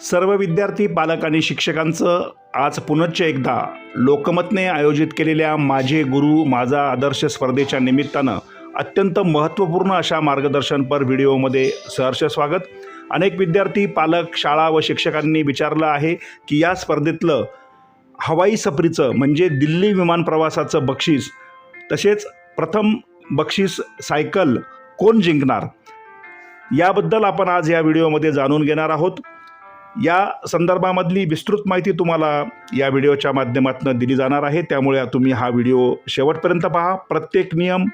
सर्व विद्यार्थी पालक आणि शिक्षकांचं आज पुनश्च एकदा लोकमतने आयोजित केलेल्या माझे गुरु माझा आदर्श स्पर्धेच्या निमित्तानं अत्यंत महत्त्वपूर्ण अशा मार्गदर्शनपर व्हिडिओमध्ये सहर्ष स्वागत. अनेक विद्यार्थी पालक शाळा व शिक्षकांनी विचारलं आहे की या स्पर्धेतलं हवाई सफरीचं म्हणजे दिल्ली विमान प्रवासाचं बक्षीस तसेच प्रथम बक्षीस सायकल कोण जिंकणार? याबद्दल आपण आज या व्हिडिओमध्ये जाणून घेणार आहोत. या संदर्भामधली विस्तृत माहिती तुम्हाला या व्हिडिओच्या माध्यमातून दिली जाणार आहे. त्यामुळे तुम्ही हा व्हिडिओ शेवटपर्यंत पहा. प्रत्येक नियम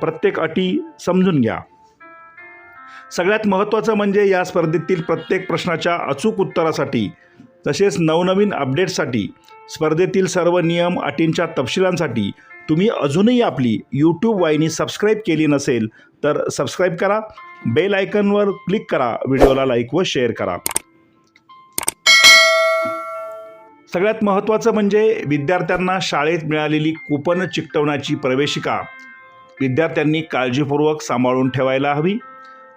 प्रत्येक अटी समजून घ्या. सगळ्यात महत्त्वाचं म्हणजे या स्पर्धेतील प्रत्येक प्रश्नाच्या अचूक उत्तरासाठी तसेच नवनवीन अपडेट्ससाठी स्पर्धेतील सर्व नियम अटींच्या तपशिलांसाठी तुम्ही अजूनही आपली यूट्यूब वाहिनी सबस्क्राईब केली नसेल तर सबस्क्राईब करा. बेल आयकनवर क्लिक करा. व्हिडिओला लाईक व शेअर करा. सगळ्यात महत्त्वाचं म्हणजे विद्यार्थ्यांना शाळेत मिळालेली कुपन चिकटवण्याची प्रवेशिका. विद्यार्थ्यांनी काळजीपूर्वक सांभाळून ठेवायला हवी.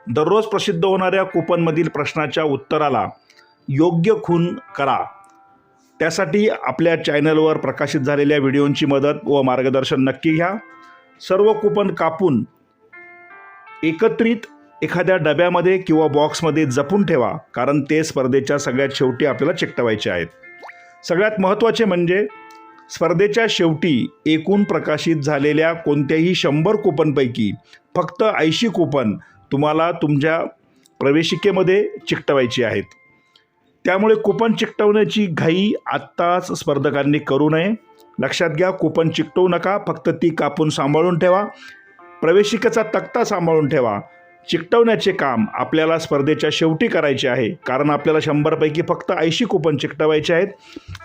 दररोज प्रसिद्ध होणाऱ्या कुपनमधील प्रश्नाच्या उत्तराला योग्य खून करा. त्यासाठी आपल्या चॅनलवर प्रकाशित झालेल्या व्हिडिओंची मदत व मार्गदर्शन नक्की घ्या. सर्व कुपन कापून एकत्रित एखाद्या डब्यामध्ये किंवा बॉक्समध्ये जपून ठेवा कारण ते स्पर्धेच्या सगळ्यात शेवटी आपल्याला चिकटवायचे आहेत. सगळ्यात महत्त्वाचे म्हणजे स्पर्धेच्या शेवटी एकूण प्रकाशित झालेल्या कोणत्याही शंभर कुपनपैकी फक्त ऐंशी कुपन तुम्हाला तुमच्या प्रवेशिकेमध्ये चिकटवायची आहेत. त्यामुळे कुपन चिकटवण्याची घाई आत्ताच स्पर्धकांनी करू नये. लक्षात घ्या कुपन चिकटवू नका फक्त ती कापून सांभाळून ठेवा. प्रवेशिकेचा तक्ता सांभाळून ठेवा. चिकटवण्याचे काम आपल्याला स्पर्धेच्या शेवटी करायचे आहे. कारण आपल्याला शंभरपैकी फक्त ऐंशी कुपन चिकटवायचे आहेत.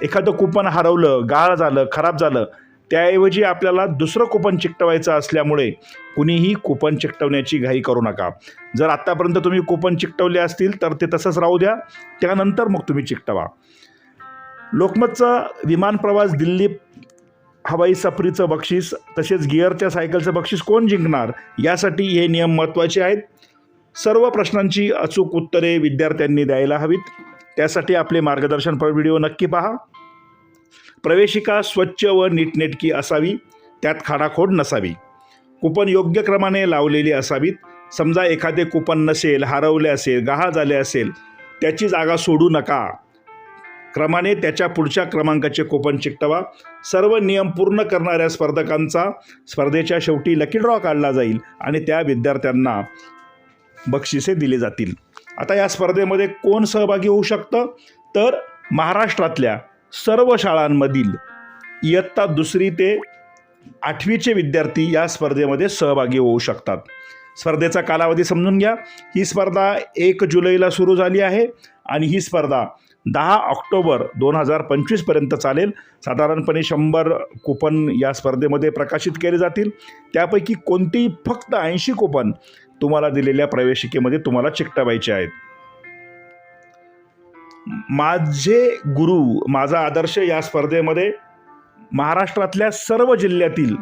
एखादं कुपन हरवलं गाळ झालं खराब झालं त्याऐवजी आपल्याला दुसरं कुपन चिकटवायचं असल्यामुळे कुणीही कुपन चिकटवण्याची घाई करू नका. जर आत्तापर्यंत तुम्ही कुपन चिकटवले असतील तर ते तसंच राहू द्या. त्यानंतर मग तुम्ही चिकटवा. लोकमतचा विमान प्रवास दिल्ली हवाई सफरीचं बक्षीस तसेच गिअरच्या सायकलचं बक्षीस कोण जिंकणार? यासाठी हे नियम महत्त्वाचे आहेत. सर्व प्रश्नांची अचूक उत्तरे विद्यार्थ्यांनी द्यायला हवीत. त्यासाठी आपले मार्गदर्शनपर व्हिडिओ नक्की पहा. प्रवेशिका स्वच्छ व नीटनेटकी असावी. त्यात खाडाखोड नसावी. कुपन योग्य क्रमाने लावलेली असावीत. समजा एखादे कुपन नसेल हरवले असेल गहाळ झाले असेल त्याची जागा सोडू नका. क्रमाने त्याच्या पुढच्या क्रमांकाचे कोपन चिकटवा. सर्व नियम पूर्ण करणाऱ्या स्पर्धकांचा स्पर्धेच्या शेवटी लकी ड्रॉ काढला जाईल आणि त्या विद्यार्थ्यांना बक्षिसे दिली जातील. आता या स्पर्धेमध्ये कोण सहभागी होऊ शकतं? तर महाराष्ट्रातल्या सर्व शाळांमधील इयत्ता दुसरी ते आठवीचे विद्यार्थी या स्पर्धेमध्ये सहभागी होऊ शकतात. स्पर्धेचा कालावधी समजून घ्या. ही स्पर्धा एक जुलैला सुरू झाली आहे आणि ही स्पर्धा दहा ऑक्टोबर दोन हजार पंचवीसपर्यंत चालेल. साधारणपणे शंभर कुपन या स्पर्धेमध्ये प्रकाशित केले जातील. त्यापैकी कोणतीही फक्त ऐंशी कुपन तुम्हाला दिलेल्या प्रवेशिकेमध्ये तुम्हाला चिकटवायचे आहेत. माझे गुरु माझा आदर्श या स्पर्धेमध्ये महाराष्ट्रातल्या सर्व जिल्ह्यातील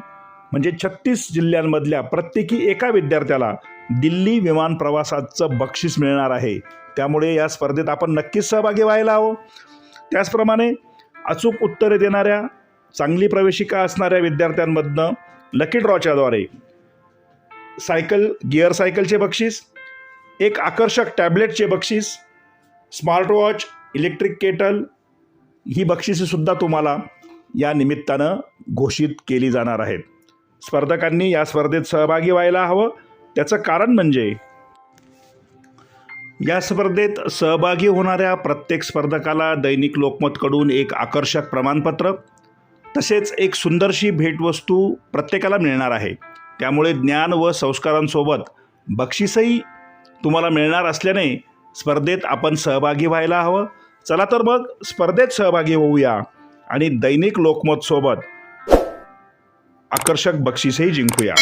म्हणजे छत्तीस जिल्ह्यांमधल्या प्रत्येकी एका विद्यार्थ्याला दिल्ली विमान प्रवासाचं बक्षीस मिळणार आहे. त्यामुळे या स्पर्धेत आपण नक्कीच सहभागी व्हायला हवं. त्याचप्रमाणे अचूक उत्तरे देणाऱ्या चांगली प्रवेशिका असणाऱ्या विद्यार्थ्यांमधनं लकी ड्रॉच्याद्वारे सायकल गिअर सायकलचे बक्षीस एक आकर्षक टॅबलेटचे बक्षीस स्मार्टवॉच इलेक्ट्रिक केटल ही बक्षिसेसुद्धा तुम्हाला या निमित्तानं घोषित केली जाणार आहेत. स्पर्धकांनी या स्पर्धेत सहभागी व्हायला हवं. त्याचं कारण म्हणजे या स्पर्धेत सहभागी होणाऱ्या प्रत्येक स्पर्धकाला दैनिक लोकमतकडून एक आकर्षक प्रमाणपत्र तसेच एक सुंदरशी भेटवस्तू प्रत्येकाला मिळणार आहे. त्यामुळे ज्ञान व संस्कारांसोबत बक्षीसही तुम्हाला मिळणार असल्याने स्पर्धेत आपण सहभागी व्हायला हवं. चला तर मग स्पर्धेत सहभागी होऊया आणि दैनिक लोकमतसोबत आकर्षक बक्षीसही जिंकूया.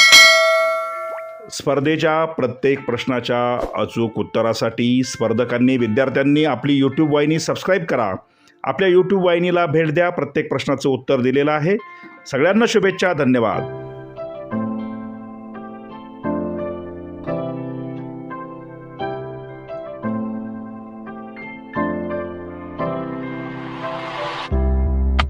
स्पर्धेच्या प्रत्येक प्रश्नाच्या अचूक उत्तरासाठी स्पर्धकांनी विद्यार्थ्यांनी आपली यूट्यूब वाहिनी सबस्क्राईब करा. आपल्या यूट्यूब वाहिनीला भेट द्या. प्रत्येक प्रश्नाचं उत्तर दिलेलं आहे. सगळ्यांना शुभेच्छा. धन्यवाद.